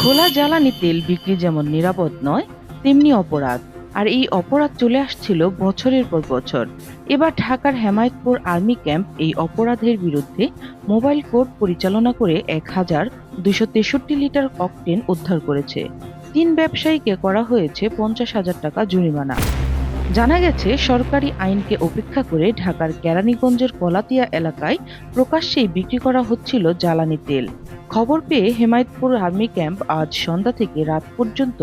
খোলা জ্বালানি তেল বিক্রি যেমন নিরাপদ নয়, তেমনি অপরাধ। আর এই অপরাধ চলে আসছিল বছরের পর বছর। এবার ঢাকার হেমায়তপুর আর্মি ক্যাম্প এই অপরাধের বিরুদ্ধে মোবাইল কোর্ট পরিচালনা করে এক হাজার দুশো তেষট্টি লিটার অকটেন উদ্ধার করেছে। তিন ব্যবসায়ীকে করা হয়েছে পঞ্চাশ হাজার টাকা জরিমানা। জানা গেছে, সরকারি আইনকে উপেক্ষা করে ঢাকার কেরানীগঞ্জের কলাতিয়া এলাকায় প্রকাশ্যেই বিক্রি করা হচ্ছিল জ্বালানি তেল। খবর পেয়ে হেমায়তপুর আর্মি ক্যাম্প আজ সন্ধ্যা থেকে রাত পর্যন্ত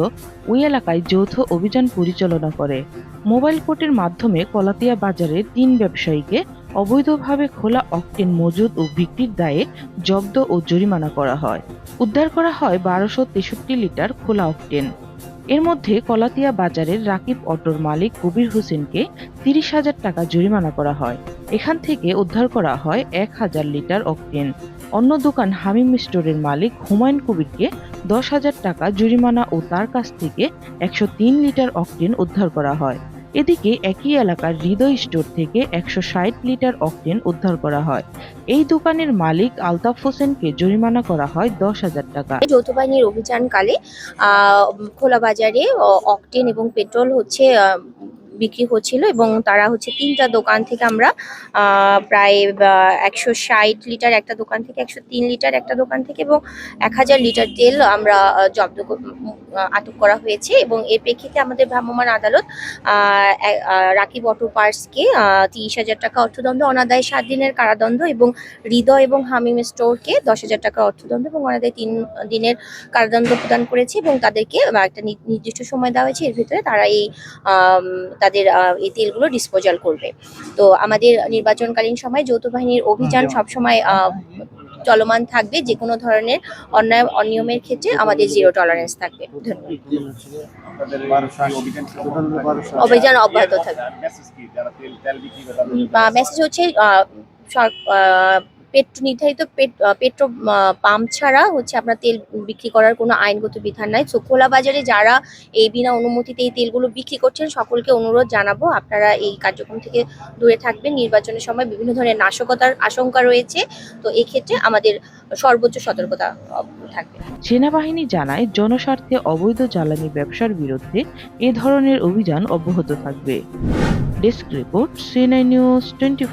ওই এলাকায় যৌথ অভিযান পরিচালনা করে। মোবাইল কোর্টের মাধ্যমে কলাতিয়া বাজারে তিন ব্যবসায়ীকে অবৈধভাবে খোলা অকটেন মজুদ ও বিক্রির দায়ে জব্দ ও জরিমানা করা হয়। উদ্ধার করা হয় বারোশো তেষট্টি লিটার খোলা অকটেন। এর মধ্যে কলাতিয়া বাজারের রাকিব অটোর মালিক কবির হোসেনকে তিরিশ হাজার টাকা জরিমানা করা হয়। এখান থেকে উদ্ধার করা হয় এক হাজার লিটার অক্টেন। অন্য দোকান হামিম স্টোরের মালিক হুমায়ুন কবিরকে দশ হাজার টাকা জরিমানা ও তার কাছ থেকে একশো তিন লিটার অক্টেন উদ্ধার করা হয়। এদিকে একই এলাকার হৃদয় স্টোর থেকে একশো ষাট লিটার অক্টেন উদ্ধার করা হয়। এই দোকানের মালিক আলতাফ হোসেনকে জরিমানা করা হয় দশ হাজার টাকা। যৌথ বাহিনীর অভিযানকালে খোলা বাজারে অক্টেন এবং পেট্রোল হচ্ছে বিক্রি হচ্ছিল এবং তারা হচ্ছে তিনটা দোকান থেকে আমরা প্রায় একশো ষাট লিটার একটা দোকান থেকে, একশো তিন লিটার একটা দোকান থেকে এবং এক হাজার লিটার তেল আমরা জব্দ আটক করা হয়েছে এবং এর প্রেক্ষিতে আমাদের ভ্রাম্যমাণ আদালত রাকিব অটো পার্সকে তিরিশ হাজার টাকা অর্থদণ্ড, অনাদায় সাত দিনের কারাদণ্ড এবং হৃদয় এবং হামিম স্টোরকে দশ হাজার টাকা অর্থদণ্ড এবং অনাদায় তিন দিনের কারাদণ্ড প্রদান করেছে এবং তাদেরকে একটা নির্দিষ্ট সময় দেওয়া হয়েছে। এর ভিতরে তারা এই তাদের এই তেলগুলো ডিসপোজাল করবে। তো আমাদের নির্বাচনকালীন সময় যৌথ বাহিনীর অভিযান সবসময় চলমান থাকবে। যে কোনো ধরনের অন্যায় অনিয়মের ক্ষেত্রে আমাদের জিরো টলারেন্স থাকবে। ধন্যবাদ। অভিযান অব্যাহত থাকবে। মেসেজ হচ্ছে পেট্রো নির্ধারিত পেট- পেট্রো পাম্প ছাড়া হচ্ছে আপনার তেল বিক্রি করার কোনো আইনগত বিধান নাই। তো খোলা বাজারে যারা এই বিনা অনুমতিতে এই তেলগুলো বিক্রি করছেন, সকলকে অনুরোধ জানাব আপনারা এই কার্যক্রম থেকে দূরে থাকবেন। নির্বাচনের সময় বিভিন্ন ধরনের নাশকতার আশঙ্কা রয়েছে। তো এই ক্ষেত্রে আমাদের সর্বোচ্চ সতর্কতা থাকবে। সেনাবাহিনী জানায়, জনস্বার্থে অবৈধ জ্বালানি ব্যবসার বিরুদ্ধে এ ধরনের অভিযান অব্যাহত থাকবে। Desk report CNI news twenty